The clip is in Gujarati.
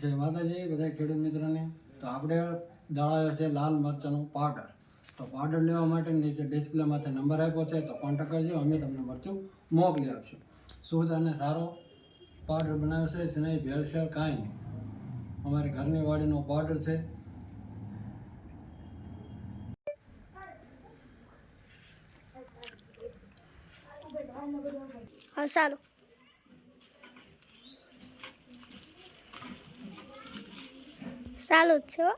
જય માતાજી બધા ખેડૂત મિત્રોને. તો આપણે દળાયો છે લાલ મરચાંનું પાવડર. તો પાવડર લેવા માટે નીચે ડિસ્પ્લેમાંથી નંબર આપ્યો છે, તો કોન્ટેક્ટ કરજો, અમે તમને મરચું મોકલી આપશું. શુદ્ધ અને સારો પાવડર બનાવ્યો છે જ નહીં ભેળસેળ કાંઈ નહીં. અમારી ઘરની વાડીનો પાવડર છે. ચાલો જ છે.